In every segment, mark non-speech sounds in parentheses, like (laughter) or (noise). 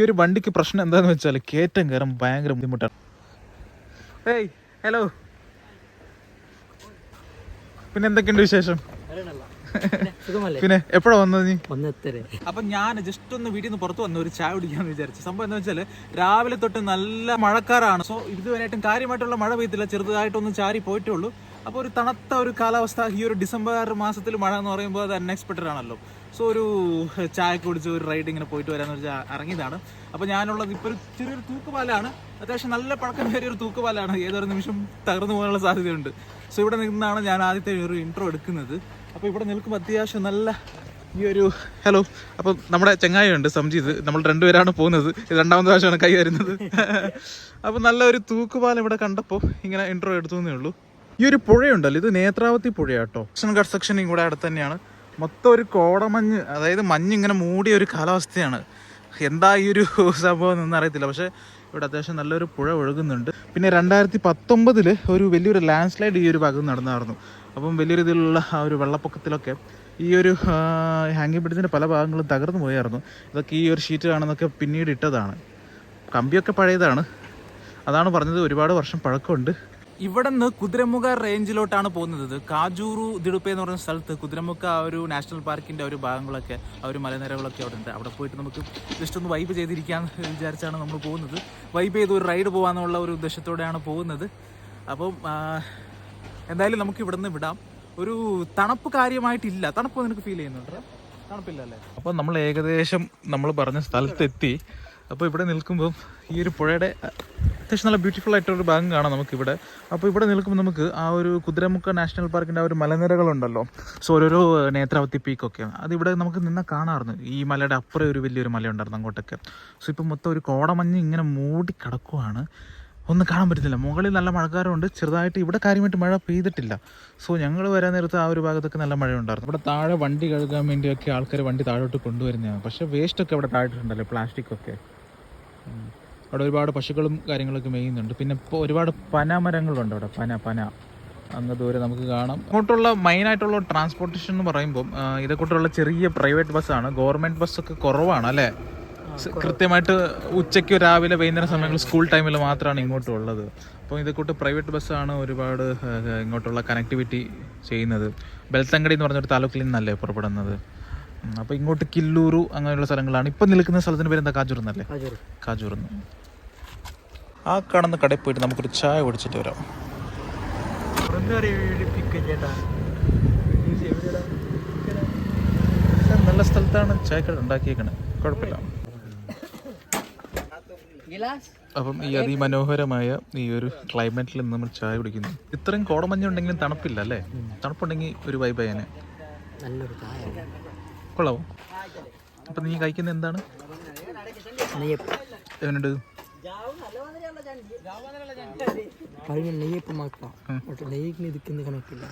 ഈ ഒരു വണ്ടിക്ക് പ്രശ്നം എന്താന്ന് വെച്ചാൽ കേറ്റം കയറാൻ ഭയങ്കര ബുദ്ധിമുട്ടാണ്. ഏയ് ഹലോ പിന്നെ എന്തൊക്കെയുണ്ട് വിശേഷം? പിന്നെ എപ്പോഴാ വന്നത് നീ? അപ്പൊ ഞാൻ ജസ്റ്റ് ഒന്ന് വീട്ടിൽ നിന്ന് പുറത്ത് വന്ന് ഒരു ചായ കുടിക്കാന്ന് വിചാരിച്ചു. സംഭവം എന്ന് വെച്ചാൽ രാവിലെ തൊട്ട് നല്ല മഴക്കാരാണ് സോ ഇതുവരെയായിട്ടും കാര്യമായിട്ടുള്ള മഴ പെയ്തില്ല. ചെറുതായിട്ടൊന്ന് ചാരി പോയിട്ടേ ഉള്ളൂ. അപ്പോൾ ഒരു തണുത്ത ഒരു കാലാവസ്ഥ ഈ ഒരു ഡിസംബർ മാസത്തിൽ മഴ എന്ന് പറയുമ്പോൾ അത് അൺഎക്സ്പെക്റ്റഡ് ആണല്ലോ. സോ ഒരു ചായ കുടിച്ച് ഒരു റൈഡ് ഇങ്ങനെ പോയിട്ട് വരാന്ന് വെച്ചാൽ ഇറങ്ങിയതാണ് അപ്പോൾ ഞാനുള്ളത് ഇപ്പോൾ ഒരു ചെറിയൊരു തൂക്കുപാലാണ്. അത്യാവശ്യം നല്ല പഴക്കം കയറിയ ഒരു തൂക്കുപാലാണ്. ഏതൊരു നിമിഷം തകർന്നു പോകാനുള്ള സാധ്യതയുണ്ട്. സോ ഇവിടെ നിന്നാണ് ഞാൻ ആദ്യത്തെ ഒരു ഇൻട്രോ എടുക്കുന്നത്. അപ്പോൾ ഇവിടെ നിൽക്കുമ്പോൾ അത്യാവശ്യം നല്ല ഈ ഒരു ഹലോ അപ്പം നമ്മുടെ ചെങ്ങായി ഉണ്ട് സംജീത്. നമ്മൾ രണ്ടുപേരാണ് പോകുന്നത്. രണ്ടാമത്തെ പ്രാവശ്യമാണ് കൈ വരുന്നത്. (laughs) അപ്പം നല്ലൊരു തൂക്കുപാലം ഇവിടെ കണ്ടപ്പോൾ ഇങ്ങനെ ഇൻട്രോ എടുത്തു എന്നേ ഉള്ളൂ. ഈ ഒരു പുഴയുണ്ടല്ലോ ഇത് നേത്രാവതി പുഴയാട്ടോ. സെക്ഷൻ കൺസ്ട്രക്ഷനും കൂടെ അടുത്ത് തന്നെയാണ്. മൊത്തം ഒരു കോടമഞ്ഞ് അതായത് മഞ്ഞ് ഇങ്ങനെ മൂടിയ ഒരു കാലാവസ്ഥയാണ്. എന്താ ഈ ഒരു സംഭവം എന്നൊന്നും അറിയത്തില്ല. പക്ഷേ ഇവിടെ അത്യാവശ്യം നല്ലൊരു പുഴ ഒഴുകുന്നുണ്ട്. പിന്നെ രണ്ടായിരത്തി പത്തൊമ്പതിൽ ഒരു വലിയൊരു ലാൻഡ് സ്ലൈഡ് ഈ ഒരു ഭാഗത്ത് നടന്നായിരുന്നു. അപ്പം വലിയൊരു രീതിയിലുള്ള ആ ഒരു വെള്ളപ്പൊക്കത്തിലൊക്കെ ഈ ഒരു ഹാങ്ങിങ് ബ്രിഡ്ജിന്റെ പല ഭാഗങ്ങളും തകർന്നു പോയായിരുന്നു. ഇതൊക്കെ ഈ ഒരു ഷീറ്റ് കാണുന്നൊക്കെ പിന്നീട് ഇട്ടതാണ്. കമ്പിയൊക്കെ പഴയതാണ്. അതാണ് പറഞ്ഞത് ഒരുപാട് വർഷം പഴക്കമുണ്ട്. ഇവിടെ നിന്ന് കുതിരമുഖ റേഞ്ചിലോട്ടാണ് പോകുന്നത്. കാജൂറു ദിടുപ്പ എന്ന് പറയുന്ന സ്ഥലത്ത് കുതിരമുഖ ആ ഒരു നാഷണൽ പാർക്കിന്റെ ഒരു ഭാഗങ്ങളൊക്കെ ആ ഒരു മലനിരകളൊക്കെ അവിടെ ഉണ്ട് അവിടെ പോയിട്ട് നമുക്ക് ജസ്റ്റ് ഒന്ന് വൈബ് ചെയ്തിരിക്കാന്ന് വിചാരിച്ചാണ് നമ്മൾ പോകുന്നത്. വൈബ് ചെയ്ത് ഒരു റൈഡ് പോകാമെന്നുള്ള ഒരു ഉദ്ദേശത്തോടെയാണ് പോകുന്നത്. അപ്പം എന്തായാലും നമുക്ക് ഇവിടെ നിന്ന് വിടാം. ഒരു തണുപ്പ് കാര്യമായിട്ടില്ല. തണുപ്പ് നിനക്ക് ഫീൽ ചെയ്യുന്നുണ്ട്? തണുപ്പില്ല അല്ലേ അപ്പോൾ നമ്മൾ ഏകദേശം നമ്മൾ പറഞ്ഞ സ്ഥലത്തെത്തി. അപ്പോൾ ഇവിടെ നിൽക്കുമ്പം ഈ ഒരു പുഴയുടെ അത്യാവശ്യം നല്ല ബ്യൂട്ടിഫുൾ ആയിട്ടൊരു ഭാഗം കാണാം നമുക്കിവിടെ. അപ്പോൾ ഇവിടെ നിൽക്കുമ്പോൾ നമുക്ക് ആ ഒരു കുതിരമുക്ക നാഷണൽ പാർക്കിന്റെ ആ ഒരു മലനിരകളുണ്ടല്ലോ. സോ ഓരോരോ നേത്രാവതി പീക്കൊക്കെ അതിവിടെ നമുക്ക് നിന്ന കാണാമായിരുന്നു. ഈ മലയുടെ അപ്പുറം ഒരു വലിയൊരു മലയുണ്ടായിരുന്നു അങ്ങോട്ടൊക്കെ. സോ ഇപ്പം മൊത്തം ഒരു കോടമഞ്ഞ് ഇങ്ങനെ മൂടി കിടക്കുവാണ്. ഒന്നും കാണാൻ പറ്റുന്നില്ല. മുകളിൽ നല്ല മഴക്കാരമുണ്ട് ചെറുതായിട്ട് ഇവിടെ കാര്യമായിട്ട് മഴ പെയ്തിട്ടില്ല. സോ ഞങ്ങൾ വരാൻ നേരത്ത് ആ ഒരു ഭാഗത്തൊക്കെ നല്ല മഴ ഉണ്ടായിരുന്നു ഇവിടെ താഴെ വണ്ടി കഴുകാൻ വേണ്ടിയൊക്കെ ആൾക്കാർ വണ്ടി താഴോട്ട് കൊണ്ടുവരുന്നതാണ്. പക്ഷേ വേസ്റ്റൊക്കെ ഇവിടെ താഴെ പ്ലാസ്റ്റിക് ഒക്കെ. ഉം. അവിടെ ഒരുപാട് പശുക്കളും കാര്യങ്ങളൊക്കെ മേയുന്നുണ്ട്. പിന്നെ ഇപ്പോൾ ഒരുപാട് പന മരങ്ങളുണ്ട് അവിടെ. പന പന. അങ്ങ് ദൂരെ നമുക്ക് കാണാം. ഇങ്ങോട്ടുള്ള മെയിനായിട്ടുള്ള ട്രാൻസ്പോർട്ടേഷൻ എന്ന് പറയുമ്പോൾ ഇതേക്കൂട്ടുള്ള ചെറിയ പ്രൈവറ്റ് ബസ്സാണ് ഗവൺമെന്റ് ബസ്സൊക്കെ കുറവാണ് അല്ലേ? കൃത്യമായിട്ട് ഉച്ചയ്ക്ക് രാവിലെ വൈകുന്നേര സമയങ്ങളിൽ സ്കൂൾ ടൈമിൽ മാത്രമാണ് ഇങ്ങോട്ടും ഉള്ളത്. അപ്പോൾ ഇതേക്കൂട്ട് പ്രൈവറ്റ് ബസ്സാണ് ഒരുപാട് ഇങ്ങോട്ടുള്ള കണക്ടിവിറ്റി ചെയ്യുന്നത്. ബെൽത്തങ്കടി എന്ന് പറഞ്ഞൊരു താലൂക്കിൽ നിന്നല്ലേ പുറപ്പെടുന്നത്? അപ്പോൾ ഇങ്ങോട്ട് കില്ലൂരു അങ്ങനെയുള്ള സ്ഥലങ്ങളാണ്. ഇപ്പം നിൽക്കുന്ന സ്ഥലത്തിന് പേര് എന്താ കാജൂർ. എന്നല്ലേ കാജൂർ എന്ന് ആ കാണുന്ന കടയിൽ പോയിട്ട് നമുക്കൊരു ചായ കുടിച്ചിട്ട് വരാം. നല്ല സ്ഥലത്താണ് ചായ ഉണ്ടാക്കിയേക്കണേ. കുഴപ്പമില്ല. ഗിലാസ്. അപ്പം ഈ അതിമനോഹരമായ ഈ ഒരു ക്ലൈമറ്റിൽ നിന്ന് നമ്മൾ ചായ കുടിക്കുന്നു. ഇത്രയും കോടമഞ്ഞുണ്ടെങ്കിലും തണുപ്പില്ല അല്ലേ? തണുപ്പുണ്ടെങ്കിൽ ഒരു വൈബ് ആയനെ. നല്ലൊരു ചായ കൊള്ളാവോ അപ്പം നീ കഴിക്കുന്ന എന്താണ്? എങ്ങനെയുണ്ട് കഴിഞ്ഞ നെയ്യപ്പം മാത്രം. പക്ഷെ നെയ്യിന് ഇരിക്കുന്ന കണക്കില്ല.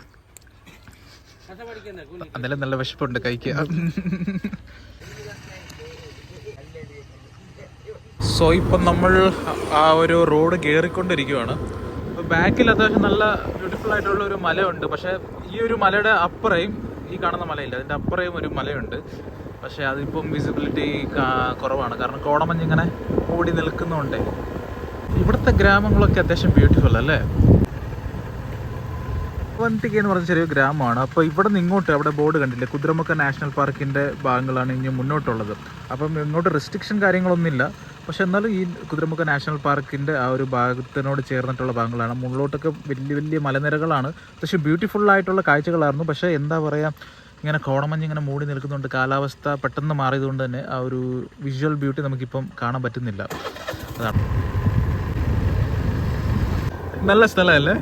എന്തായാലും നല്ല വിശപ്പുണ്ട് കഴിക്കുക. സോ ഇപ്പം നമ്മൾ ആ ഒരു റോഡ് കയറിക്കൊണ്ടിരിക്കുകയാണ് ബാക്കിൽ അത്യാവശ്യം നല്ല ബ്യൂട്ടിഫുൾ ആയിട്ടുള്ള ഒരു മലയുണ്ട്. പക്ഷേ ഈ ഒരു മലയുടെ അപ്പുറയും ഈ കാണുന്ന മലയില്ല. അതിന്റെ അപ്പുറയും ഒരു മലയുണ്ട്. പക്ഷേ അതിപ്പം വിസിബിലിറ്റി കുറവാണ്. കാരണം കോടമഞ്ഞ് ഇങ്ങനെ ഓടി നിൽക്കുന്നുണ്ട്. ഇവിടുത്തെ ഗ്രാമങ്ങളൊക്കെ അത്യാവശ്യം ബ്യൂട്ടിഫുൾ അല്ലേ? വന്തിക എന്ന് പറഞ്ഞ ചെറിയ ഗ്രാമമാണ്. അപ്പോൾ ഇവിടെ നിന്ന് ഇങ്ങോട്ട് അവിടെ ബോർഡ് കണ്ടില്ലേ? കുതിരമുക്ക നാഷണൽ പാർക്കിന്റെ ഭാഗങ്ങളാണ് ഇനി മുന്നോട്ടുള്ളത്. അപ്പം ഇങ്ങോട്ട് റെസ്ട്രിക്ഷൻ കാര്യങ്ങളൊന്നുമില്ല. പക്ഷെ എന്നാലും ഈ കുതിരമുഖ നാഷണൽ പാർക്കിന്റെ ആ ഒരു ഭാഗത്തിനോട് ചേർന്നിട്ടുള്ള ഭാഗങ്ങളാണ്. മുകളിലോട്ടൊക്കെ വലിയ വലിയ മലനിരകളാണ്. പക്ഷേ ബ്യൂട്ടിഫുള്ളായിട്ടുള്ള കാഴ്ചകളായിരുന്നു. പക്ഷേ എന്താ പറയുക ഇങ്ങനെ കോടമഞ്ഞ് ഇങ്ങനെ മൂടി നിൽക്കുന്നുണ്ട് കാലാവസ്ഥ പെട്ടെന്ന് മാറിയതുകൊണ്ട് തന്നെ ആ ഒരു വിഷ്വൽ ബ്യൂട്ടി നമുക്കിപ്പം കാണാൻ പറ്റുന്നില്ല. അതാണ്. നല്ല സ്ഥലമല്ലേ?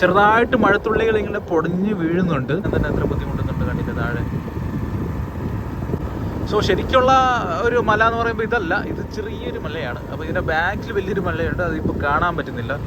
ചെറുതായിട്ട് മഴത്തുള്ളികൾ ഇങ്ങനെ പൊടിഞ്ഞ് വീഴുന്നുണ്ട്. തന്നെ അത്ര ബുദ്ധിമുട്ടുന്നുണ്ട് കണ്ടിട്ട് താഴെ. സോ ശരിക്കുള്ള ഒരു മല എന്ന് പറയുമ്പോൾ ഇതല്ല. ഇത് ചെറിയൊരു മലയാണ്. അപ്പോൾ ഇതിന്റെ ബാക്കിൽ വലിയൊരു മലയുണ്ട്. അതിപ്പോൾ കാണാൻ പറ്റുന്നില്ല.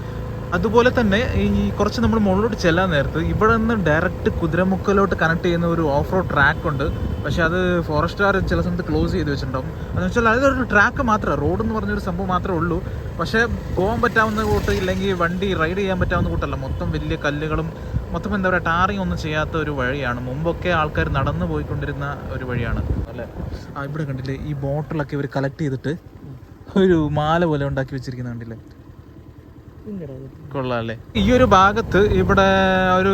അതുപോലെ തന്നെ ഈ കുറച്ച് നമ്മൾ മുകളിലോട്ട് ചെല്ലാൻ നേരത്ത് ഇവിടെ നിന്ന് ഡയറക്റ്റ് കുതിരമുക്കലോട്ട് കണക്ട് ചെയ്യുന്ന ഒരു ഓഫ് റോഡ് ട്രാക്ക് ഉണ്ട്. പക്ഷേ അത് ഫോറസ്റ്റുകാർ ചില സമയത്ത് ക്ലോസ് ചെയ്ത് വെച്ചിട്ടുണ്ടാവും. അതെന്ന് വെച്ചാൽ ഒരു ട്രാക്ക് മാത്രമേ റോഡ് എന്ന് പറഞ്ഞൊരു സംഭവം മാത്രമേ ഉള്ളൂ. പക്ഷേ പോകാൻ പറ്റാവുന്ന കൂട്ട് ഇല്ലെങ്കിൽ വണ്ടി റൈഡ് ചെയ്യാൻ പറ്റാവുന്ന കൂട്ടല്ല. മൊത്തം വലിയ കല്ലുകളും മൊത്തം എന്താ പറയുക ടാറിങ് ഒന്നും ചെയ്യാത്ത ഒരു വഴിയാണ്. മുമ്പൊക്കെ ആൾക്കാർ നടന്നു പോയിക്കൊണ്ടിരുന്ന ഒരു വഴിയാണ്. അല്ലേ ആ ഇവിടെ കണ്ടില്ലേ? ഈ ബോട്ടിലൊക്കെ ഇവർ കളക്ട് ചെയ്തിട്ട് ഒരു മാല പോലെ ഉണ്ടാക്കി വെച്ചിരിക്കുന്ന കണ്ടില്ലേ? കൊള്ളാല്ലേ? ഈ ഒരു ഭാഗത്ത് ഇവിടെ ഒരു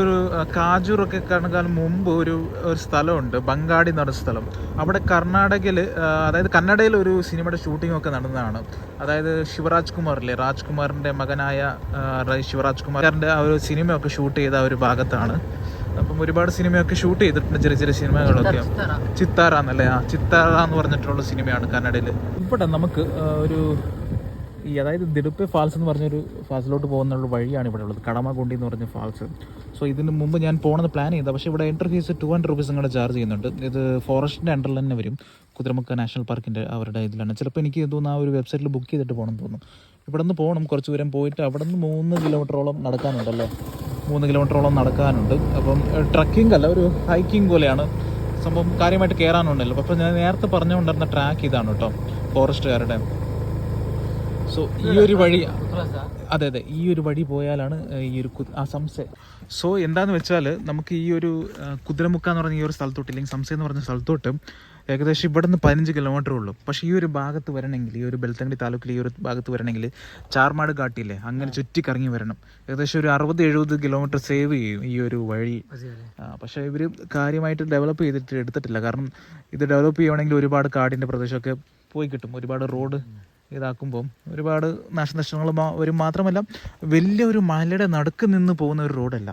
കാജൂർ ഒക്കെ കണക്കാൻ മുമ്പ് ഒരു ഒരു സ്ഥലമുണ്ട്. ബംഗാടി എന്ന് പറഞ്ഞ സ്ഥലം. അവിടെ കർണാടകയിൽ അതായത് കന്നഡയിൽ ഒരു സിനിമയുടെ ഷൂട്ടിംഗ് ഒക്കെ നടന്നതാണ്. അതായത് ശിവരാജ് കുമാർ ഇല്ലേ രാജ്കുമാറിന്റെ മകനായ ശിവരാജ് കുമാറിന്റെ ആ ഒരു സിനിമയൊക്കെ ഷൂട്ട് ചെയ്ത ഒരു ഭാഗത്താണ്. അപ്പം ഒരുപാട് സിനിമയൊക്കെ ഷൂട്ട് ചെയ്തിട്ടുണ്ട് ചെറിയ ചെറിയ സിനിമകളൊക്കെ. ചിത്താറ. എന്നല്ലേ ആ ചിത്താറ എന്ന് പറഞ്ഞിട്ടുള്ള സിനിമയാണ് കന്നഡയിൽ ഇവിടെ നമുക്ക് ഒരു ഈ അതായത് ദിടുപ്പെ ഫാൾസ് എന്ന് പറഞ്ഞൊരു ഫാൾസിലോട്ട് പോകുന്നുള്ള വഴിയാണ് ഇവിടെ ഉള്ളത്. കടമകുണ്ടി എന്ന് പറഞ്ഞ ഫാൾസ്. സോ ഇതിന് മുമ്പ് ഞാൻ പോകണമെന്ന് പ്ലാൻ ചെയ്തത്. പക്ഷേ ഇവിടെ entry fees two hundred rupees ഇങ്ങോട്ട് ചാർജ് ചെയ്യുന്നുണ്ട്. ഇത് ഫോറസ്റ്റിന്റെ അണ്ടറിൽ തന്നെ വരും. കുതിരമുക്ക നാഷണൽ പാർക്കിന്റെ അവരുടെ ഇതിലാണ്. ചിലപ്പോൾ എനിക്ക് തോന്നുന്നു ആ ഒരു വെബ്സൈറ്റിൽ ബുക്ക് ചെയ്തിട്ട് പോകണം തോന്നുന്നു. ഇവിടെ നിന്ന് പോകണം കുറച്ച് ദൂരം പോയിട്ട് അവിടെ നിന്ന് മൂന്ന് കിലോമീറ്ററോളം നടക്കാനുണ്ടല്ലോ. മൂന്ന് കിലോമീറ്ററോളം നടക്കാനുണ്ട്. അപ്പം ട്രക്കിംഗ് അല്ല ഒരു ഹൈക്കിംഗ് പോലെയാണ്. സംഭവം കാര്യമായിട്ട് കയറാനുണ്ടല്ലോ അപ്പോൾ ഞാൻ നേരത്തെ പറഞ്ഞുകൊണ്ടിരുന്ന ട്രാക്ക് ഇതാണ് കേട്ടോ ഫോറസ്റ്റുകാരുടെ. സോ ഈ ഒരു വഴി അതെ അതെ. ഈ ഒരു വഴി പോയാലാണ് ഈ ഒരു ആ സംശയം. സോ എന്താന്ന് വെച്ചാൽ നമുക്ക് ഈ ഒരു കുതിരമുക്ക എന്ന് പറഞ്ഞ ഈ ഒരു സ്ഥലത്തോട്ട് ഇല്ലെങ്കിൽ സംശയം എന്ന് പറഞ്ഞ സ്ഥലത്തോട്ട് ഏകദേശം ഇവിടെ നിന്ന് പതിനഞ്ച് കിലോമീറ്റർ ഉള്ളൂ. പക്ഷെ ഈ ഒരു ഭാഗത്ത് വരണമെങ്കിൽ ഈ ഒരു ബെൽത്തങ്കടി താലൂക്കിൽ ഈ ഒരു ഭാഗത്ത് വരണമെങ്കിൽ ചാർമാട് കാട്ടിയില്ലേ അങ്ങനെ ചുറ്റിക്കറങ്ങി വരണം. ഏകദേശം ഒരു അറുപത് എഴുപത് കിലോമീറ്റർ സേവ് ചെയ്യും ഈ ഒരു വഴി. പക്ഷെ ഇവർ കാര്യമായിട്ട് ഡെവലപ്പ് ചെയ്തിട്ട് എടുത്തിട്ടില്ല. കാരണം ഇത് ഡെവലപ്പ് ചെയ്യണമെങ്കിൽ ഒരുപാട് കാടിന്റെ പ്രദേശമൊക്കെ പോയി കിട്ടും. ഒരുപാട് റോഡ് ഇതാക്കുമ്പം ഒരുപാട് നാശനഷ്ടങ്ങൾ വരും മാത്രമല്ല വലിയ ഒരു മലയുടെ നടുക്ക് നിന്ന് പോകുന്ന ഒരു റോഡല്ല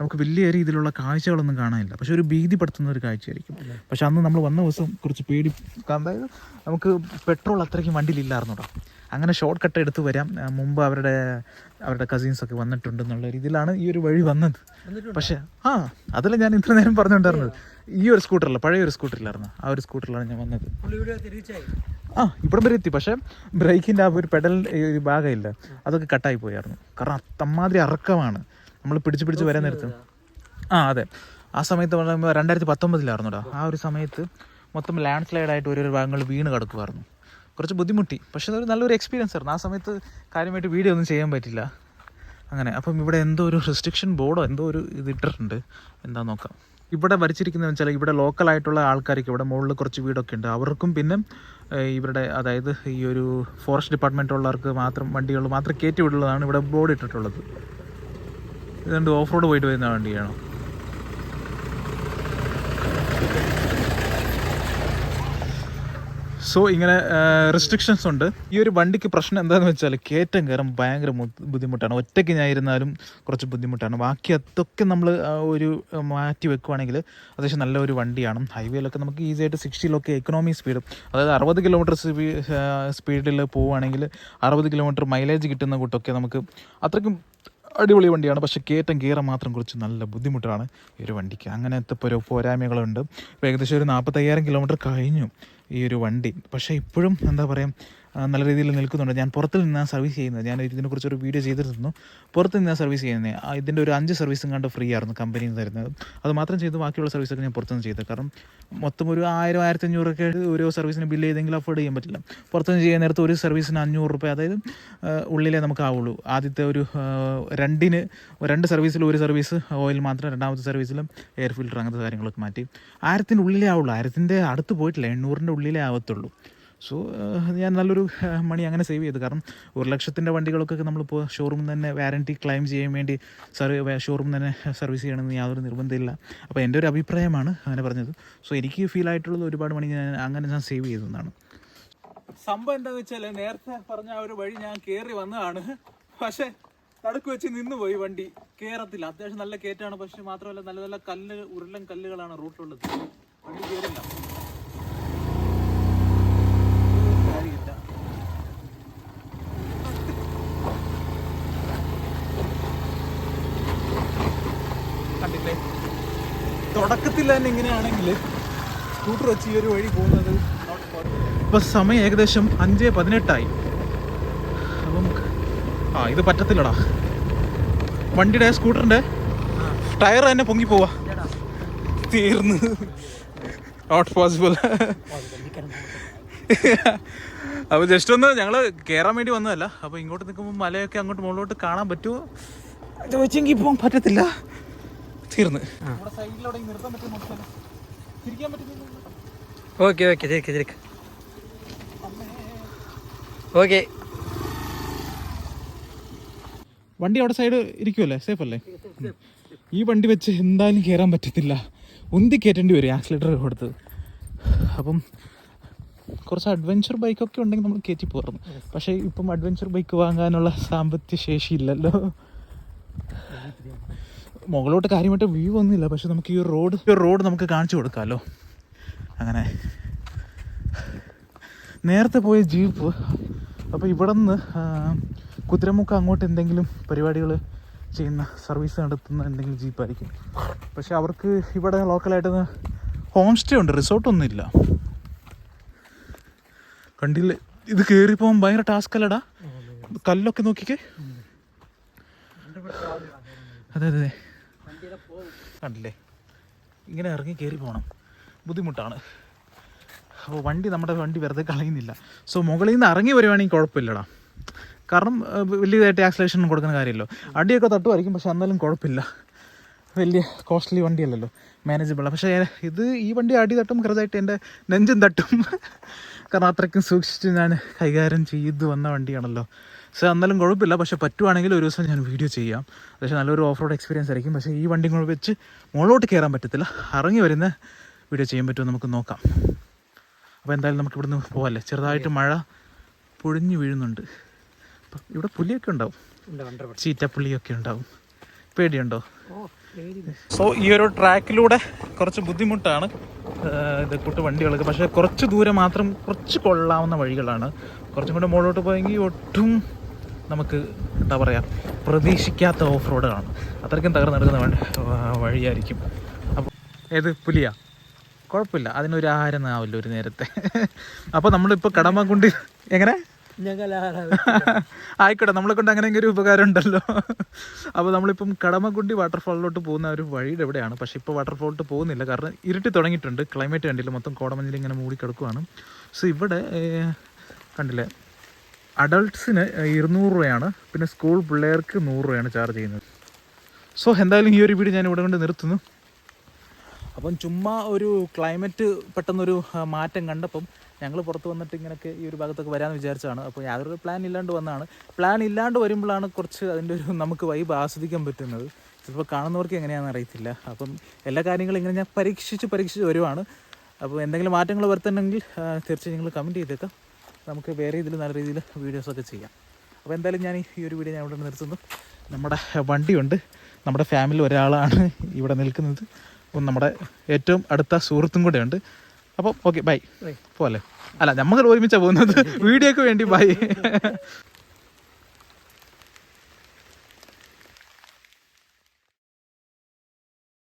നമുക്ക് വലിയ രീതിയിലുള്ള കാഴ്ചകളൊന്നും കാണാനില്ല. പക്ഷെ ഒരു ഭീതിപ്പെടുത്തുന്ന ഒരു കാഴ്ചയായിരിക്കും. പക്ഷെ അന്ന് നമ്മൾ വന്ന ദിവസം കുറച്ച് പേടി അതായത് നമുക്ക് പെട്രോൾ അത്രയ്ക്കും വണ്ടിയിലില്ലായിരുന്നോടാ അങ്ങനെ ഷോർട്ട് കട്ട് എടുത്ത് വരാം. മുമ്പ് അവരുടെ അവരുടെ കസിൻസ് ഒക്കെ വന്നിട്ടുണ്ടെന്നുള്ള രീതിയിലാണ് ഈ ഒരു വഴി വന്നത്. പക്ഷേ ആ അതല്ല ഞാൻ ഇത്ര നേരം പറഞ്ഞിട്ടുണ്ടായിരുന്നത് ഈ ഒരു സ്കൂട്ടറല്ല പഴയ ഒരു സ്കൂട്ടറിലായിരുന്നു ആ ഒരു സ്കൂട്ടറിലാണ് ഞാൻ വന്നത്. ആ ഇവിടം വരെ എത്തി. പക്ഷേ ബ്രേക്കിന്റെ ആ ഒരു പെഡൽ ഭാഗമില്ല. അതൊക്കെ കട്ടായി പോയായിരുന്നു. കാരണം അത്തമാതിരി ഇറക്കമാണ് നമ്മൾ പിടിച്ച് പിടിച്ച് വരാൻ നേരത്ത്. ആ അതെ. ആ സമയത്ത് പറയുമ്പോൾ രണ്ടായിരത്തി പത്തൊമ്പതിലായിരുന്നുടാ ആ ഒരു സമയത്ത് മൊത്തം ലാൻഡ് സ്ലൈഡ് ആയിട്ട് ഓരോരോ ഭാഗങ്ങൾ വീണ് കിടക്കുമായിരുന്നു കുറച്ച് ബുദ്ധിമുട്ടി. പക്ഷെ അതൊരു നല്ലൊരു എക്സ്പീരിയൻസ് ആയിരുന്നു. ആ സമയത്ത് കാര്യമായിട്ട് വീഡിയോ ഒന്നും ചെയ്യാൻ പറ്റില്ല. അങ്ങനെ. അപ്പം ഇവിടെ എന്തോ ഒരു റെസ്ട്രിക്ഷൻ ബോർഡോ എന്തോ ഒരു ഇത് ഇട്ടിട്ടുണ്ട്. എന്താ നോക്കാം. ഇവിടെ വരച്ചിരിക്കുന്നത് വെച്ചാൽ ഇവിടെ ലോക്കലായിട്ടുള്ള ആൾക്കാർക്ക് ഇവിടെ മുകളിൽ കുറച്ച് വീടൊക്കെ ഉണ്ട്. അവർക്കും പിന്നെ ഇവിടെ ഇവരുടെ അതായത് ഈ ഒരു ഫോറസ്റ്റ് ഡിപ്പാർട്ട്മെന്റുള്ളവർക്ക് മാത്രം വണ്ടികൾ മാത്രം കയറ്റി വിടുള്ളതാണ് ഇവിടെ ബോർഡ് ഇട്ടിട്ടുള്ളത്. ഇതുകൊണ്ട് ഓഫ് റോഡ് പോയിട്ട് വരുന്ന വണ്ടിയാണോ? സോ ഇങ്ങനെ റെസ്ട്രിക്ഷൻസ് ഉണ്ട്. ഈ ഒരു വണ്ടിക്ക് പ്രശ്നം എന്താണെന്ന് വെച്ചാൽ കയറ്റം കയറാൻ ഭയങ്കര ബുദ്ധിമുട്ടാണ്. ഒറ്റയ്ക്ക് ഞാൻ ഇരുന്നാലും കുറച്ച് ബുദ്ധിമുട്ടാണ്. ബാക്കി അതൊക്കെ നമ്മൾ ഒരു മാറ്റി വെക്കുവാണെങ്കിൽ അത്യാവശ്യം നല്ല ഒരു വണ്ടിയാണ്. ഹൈവേയിലൊക്കെ നമുക്ക് ഈസി ആയിട്ട് സിക്സ്റ്റിയിലൊക്കെ എക്കണോമി സ്പീഡ് അതായത് അറുപത് കിലോമീറ്റർ സ്പീഡിൽ പോവുകയാണെങ്കിൽ അറുപത് കിലോമീറ്റർ മൈലേജ് കിട്ടുന്ന കൂട്ടൊക്കെ നമുക്ക് അത്രയ്ക്കും അടിപൊളി വണ്ടിയാണ്. പക്ഷേ കയറ്റം കയറാൻ മാത്രം കുറച്ച് നല്ല ബുദ്ധിമുട്ടാണ് ഈ ഒരു വണ്ടിക്ക്. അങ്ങനത്തെ ഒരു പോരായ്മകളുണ്ട്. ഏകദേശം ഒരു നാൽപ്പത്തയ്യായിരം കിലോമീറ്റർ കഴിഞ്ഞു ഈ ഒരു വണ്ടി. പക്ഷേ ഇപ്പോഴും എന്താ പറയുക നല്ല രീതിയിൽ നിൽക്കുന്നുണ്ട്. ഞാൻ പുറത്ത് നിന്നാണ് സർവീസ് ചെയ്യുന്നത്. ഞാൻ ഇതിനെക്കുറിച്ച് ഒരു വീഡിയോ ചെയ്തിരുന്നു പുറത്ത് നിന്നാണ് സർവീസ് ചെയ്യുന്നത് ഇതിന്റെ ഒരു അഞ്ച് സർവീസും കണ്ട് ഫ്രീ ആയിരുന്നു കമ്പനിയിൽ നിന്ന് തരുന്നത്. അത് മാത്രം ചെയ്ത് ബാക്കിയുള്ള സർവീസൊക്കെ ഞാൻ പുറത്തുനിന്ന് ചെയ്തത് കാരണം മൊത്തം ഒരു ആയിരം ആയിരത്തി അഞ്ഞൂറൊക്കെ ഓരോ സർവീസിന് ബില്ല് ചെയ്തെങ്കിൽ അഫോർഡ് ചെയ്യാൻ പറ്റില്ല. പുറത്തുനിന്ന് ചെയ്യാൻ നേരത്ത് ഒരു സർവീസിന് അഞ്ഞൂറ് റുപ്യ അതായത് ഉള്ളിലേ നമുക്ക് ആവുള്ളൂ. ആദ്യത്തെ ഒരു രണ്ടിന് രണ്ട് സർവീസിൽ ഒരു സർവീസ് ഓയിൽ മാത്രം രണ്ടാമത്തെ സർവീസിലും എയർ ഫിൽറ്റർ അങ്ങനത്തെ കാര്യങ്ങളൊക്കെ മാറ്റി. ആയിരത്തിന്റെ ഉള്ളിലേ ആവുള്ളൂ. ആയിരത്തിന്റെ അടുത്ത് പോയിട്ടില്ല. എണ്ണൂറിന്റെ ഉള്ളിലേ ആവത്തുള്ളൂ. സോ ഞാൻ നല്ലൊരു മണി അങ്ങനെ സേവ് ചെയ്തു. കാരണം ഒരു ലക്ഷത്തിന്റെ വണ്ടികളൊക്കെ നമ്മളിപ്പോൾ ഷോറൂമിൽ തന്നെ വാറണ്ടി ക്ലെയിം ചെയ്യാൻ വേണ്ടി സർവീ ഷോറൂമിൽ തന്നെ സർവീസ് ചെയ്യണമെന്ന് യാതൊരു നിർബന്ധമില്ല. അപ്പോൾ എന്റെ ഒരു അഭിപ്രായമാണ് അങ്ങനെ പറഞ്ഞത്. സോ എനിക്ക് ഫീൽ ആയിട്ടുള്ളത് ഒരുപാട് മണി ഞാൻ അങ്ങനെ ഞാൻ സേവ് ചെയ്തതെന്നാണ് സംഭവം എന്താണെന്ന് വെച്ചാൽ നേരത്തെ പറഞ്ഞ ആ ഒരു വഴി ഞാൻ കയറി വന്നതാണ്. പക്ഷേ തടുക്ക് വെച്ച് നിന്നുപോയി വണ്ടി. കയറത്തില്ല അത്യാവശ്യം നല്ല കയറ്റാണ് പക്ഷേ മാത്രമല്ല നല്ല നല്ല കല്ല് ഉരുളൻ കല്ലുകളാണ് റൂട്ടിലുള്ളത്. വണ്ടി കയറില്ല കാര്യമില്ല. കണ്ടില്ലേ തുടക്കത്തിൽ തന്നെ ഇങ്ങനെയാണെങ്കിൽ സ്കൂട്ടർ വെച്ച് ഈ ഒരു വഴി പോകുന്നത് ഇപ്പൊ സമയം ഏകദേശം അഞ്ച് പതിനെട്ടായി. അപ്പം ആ ഇത് പറ്റത്തില്ലടാ. വണ്ടിയുടെ സ്കൂട്ടറിന്റെ ടയർ തന്നെ പൊങ്ങി പോവാ. തീർന്ന്. നോട്ട് പോസിബിൾ അപ്പൊ ജസ്റ്റ് ഒന്ന് ഞങ്ങൾ കേറാൻ വേണ്ടി വന്നതല്ല. അപ്പൊ ഇങ്ങോട്ട് നിൽക്കുമ്പോൾ മലയൊക്കെ അങ്ങോട്ട് മുകളിലോട്ട് കാണാൻ പറ്റുമോ? ചോദിച്ചെങ്കിൽ പോകാൻ പറ്റത്തില്ല. തീർന്ന് ഓക്കെ ഓക്കെ തിരിക്ക് തിരിക്ക്. ഓക്കെ. വണ്ടി അവിടെ സൈഡ് ഇരിക്കുമല്ലേ സേഫ് അല്ലേ? ഈ വണ്ടി വെച്ച് എന്തായാലും കയറാൻ പറ്റത്തില്ല. ഉന്തി കയറ്റേണ്ടി വരും ആക്സിലേറ്റർ കൊടുത്ത്. അപ്പം കുറച്ച് അഡ്വഞ്ചർ ബൈക്കൊക്കെ ഉണ്ടെങ്കിൽ നമ്മൾ കയറ്റി പോകുന്നു പക്ഷേ ഇപ്പം അഡ്വഞ്ചർ ബൈക്ക് വാങ്ങാനുള്ള സാമ്പത്തിക ശേഷി ഇല്ലല്ലോ. മുകളിലോട്ട് കാര്യമായിട്ട് വ്യൂ ഒന്നുമില്ല പക്ഷെ നമുക്ക് ഈ റോഡ് ഈ റോഡ് നമുക്ക് കാണിച്ചു കൊടുക്കാമല്ലോ അങ്ങനെ. നേരത്തെ പോയ ജീപ്പ് അപ്പോൾ ഇവിടെ നിന്ന് കുതിരമുക്ക് അങ്ങോട്ട് എന്തെങ്കിലും പരിപാടികൾ ചെയ്യുന്ന സർവീസ് നടത്തുന്ന എന്തെങ്കിലും ജീപ്പായിരിക്കും പക്ഷെ അവർക്ക് ഇവിടെ ലോക്കലായിട്ട് ഹോം സ്റ്റേ ഉണ്ട് റിസോർട്ടൊന്നും ഇല്ല. കണ്ടില്ലേ? ഇത് കയറിപ്പോകാൻ പോകാൻ ഭയങ്കര ടാസ്ക് അല്ലടാ. കല്ലൊക്കെ നോക്കിക്കേ. അതെ അതെ. കണ്ടില്ലേ? ഇങ്ങനെ ഇറങ്ങി കയറി പോകണം ബുദ്ധിമുട്ടാണ്. അപ്പോൾ വണ്ടി നമ്മുടെ വണ്ടി വെറുതെ കളയുന്നില്ല. സോ മുകളിൽ നിന്ന് ഇറങ്ങി വരുവാണെങ്കിൽ കുഴപ്പമില്ലടാ. കാരണം വലിയതായിട്ട് ആക്സലേഷൻ കൊടുക്കുന്ന കാര്യമല്ലോ അടിയൊക്കെ തട്ടുമായിരിക്കും പക്ഷെ എന്നാലും കുഴപ്പമില്ല. വലിയ കോസ്റ്റ്ലി വണ്ടിയല്ലല്ലോ. മാനേജബിൾ പക്ഷേ ഇത് ഈ വണ്ടി അടി തട്ടും കൃതമായിട്ട് എന്റെ നെഞ്ചും തട്ടും. കാരണം അത്രയ്ക്കും സൂക്ഷിച്ച് ഞാൻ കൈകാര്യം ചെയ്ത് വന്ന വണ്ടിയാണല്ലോ. സോ എന്നാലും കുഴപ്പമില്ല. പക്ഷേ പറ്റുവാണെങ്കിൽ ഒരു ദിവസം ഞാൻ വീഡിയോ ചെയ്യാം. പക്ഷേ നല്ലൊരു ഓഫ് റോഡ് എക്സ്പീരിയൻസ് ആയിരിക്കും. പക്ഷേ ഈ വണ്ടി കൂടെ വെച്ച് മുകളിലോട്ട് കയറാൻ പറ്റത്തില്ല. ഇറങ്ങി വരുന്ന വീഡിയോ ചെയ്യാൻ പറ്റുമോ നമുക്ക് നോക്കാം. അപ്പോൾ എന്തായാലും നമുക്ക് ഇവിടുന്ന് പോകാമല്ലേ ചെറുതായിട്ട് മഴ പൊഴിഞ്ഞു വീഴുന്നുണ്ട്. അപ്പം ഇവിടെ പുലിയൊക്കെ ഉണ്ടാവും. ചീറ്റപ്പുള്ളിയൊക്കെ ഉണ്ടാവും. പേടിയുണ്ടോ? സോ ഈ ഒരു ട്രാക്കിലൂടെ കുറച്ച് ബുദ്ധിമുട്ടാണ് ഇത് കൂട്ട് വണ്ടികളൊക്കെ പക്ഷേ കുറച്ച് ദൂരം മാത്രം കുറച്ച് കൊള്ളാവുന്ന വഴികളാണ്. കുറച്ചും കൂടെ മുകളിലോട്ട് പോയെങ്കിൽ ഒട്ടും നമുക്ക് എന്താ പറയുക പ്രതീക്ഷിക്കാത്ത ഓഫ് റോഡാണ് അത്രയ്ക്കും തകർന്ന് നടക്കുന്ന വണ്ടി ആ, വഴിയായിരിക്കും. അപ്പോൾ ഏത് പുലിയാ? കുഴപ്പമില്ല. അതിനൊരു ആഹാരം ആവില്ല ഒരു നേരത്തെ. അപ്പോൾ നമ്മളിപ്പോൾ കടമക്കുണ്ടി എങ്ങനെ? ആയിക്കോട്ടെ. നമ്മളെ കൊണ്ട് അങ്ങനെ ഒരു ഉപകാരം ഉണ്ടല്ലോ. അപ്പോൾ നമ്മളിപ്പം കടമക്കുണ്ടി വാട്ടർഫാളിലോട്ട് പോകുന്ന ഒരു വഴിയുടെ എവിടെയാണ്? പക്ഷേ ഇപ്പോൾ വാട്ടർഫാളിലോട്ട് പോകുന്നില്ല. കാരണം ഇരുട്ടി തുടങ്ങിയിട്ടുണ്ട്. ക്ലൈമറ്റ് കണ്ടില്ല? മൊത്തം കോടമഞ്ഞിൽ ഇങ്ങനെ മൂടി കിടക്കുവാണ് സോ ഇവിടെ കണ്ടില്ലേ? അഡൾട്ട്സിന് ഇരുന്നൂറ് രൂപയാണ്. പിന്നെ സ്കൂൾ പിള്ളേർക്ക് നൂറ് രൂപയാണ് ചാർജ് ചെയ്യുന്നത്. സോ എന്തായാലും ഈ ഒരു വീഡിയോ ഞാൻ ഇവിടെ കൊണ്ട് നിർത്തുന്നു. അപ്പം ചുമ്മാ ഒരു ക്ലൈമറ്റ് പെട്ടെന്നൊരു മാറ്റം കണ്ടപ്പം ഞങ്ങൾ പുറത്ത് വന്നിട്ട് ഇങ്ങനെയൊക്കെ ഈ ഒരു ഭാഗത്തൊക്കെ വരാമെന്ന് വിചാരിച്ചതാണ്. അപ്പോൾ യാതൊരു പ്ലാൻ ഇല്ലാണ്ട് വന്നതാണ്. പ്ലാൻ ഇല്ലാണ്ട് വരുമ്പോഴാണ് കുറച്ച് അതിന്റെ ഒരു നമുക്ക് വൈബ് ആസ്വദിക്കാൻ പറ്റുന്നത്. ചിലപ്പോൾ കാണുന്നവർക്ക് എങ്ങനെയാണെന്ന് അറിയത്തില്ല. അപ്പം എല്ലാ കാര്യങ്ങളും ഇങ്ങനെ ഞാൻ പരീക്ഷിച്ച് പരീക്ഷിച്ച് വരുവാണ്. അപ്പോൾ എന്തെങ്കിലും മാറ്റങ്ങൾ വരുത്തണമെങ്കിൽ തീർച്ചയായും നിങ്ങൾ കമന്റ് ചെയ്തേക്കാം. നമുക്ക് വേറെ ഇതിൽ നല്ല രീതിയിൽ വീഡിയോസൊക്കെ ചെയ്യാം. അപ്പോൾ എന്തായാലും ഞാൻ ഈ ഒരു വീഡിയോ ഞാൻ ഇവിടെ നിർത്തുന്നു. നമ്മുടെ വണ്ടിയുണ്ട്. നമ്മുടെ ഫാമിലി ഒരാളാണ് ഇവിടെ നിൽക്കുന്നത്. അപ്പം നമ്മുടെ ഏറ്റവും അടുത്ത സുഹൃത്തും കൂടെ ഉണ്ട് അപ്പം ഓക്കെ ബൈ പോലെ അല്ല നമ്മൾ ഒരുമിച്ചാണ് പോകുന്നത്. (laughs) വീഡിയോക്ക് വേണ്ടി ബൈ (laughs)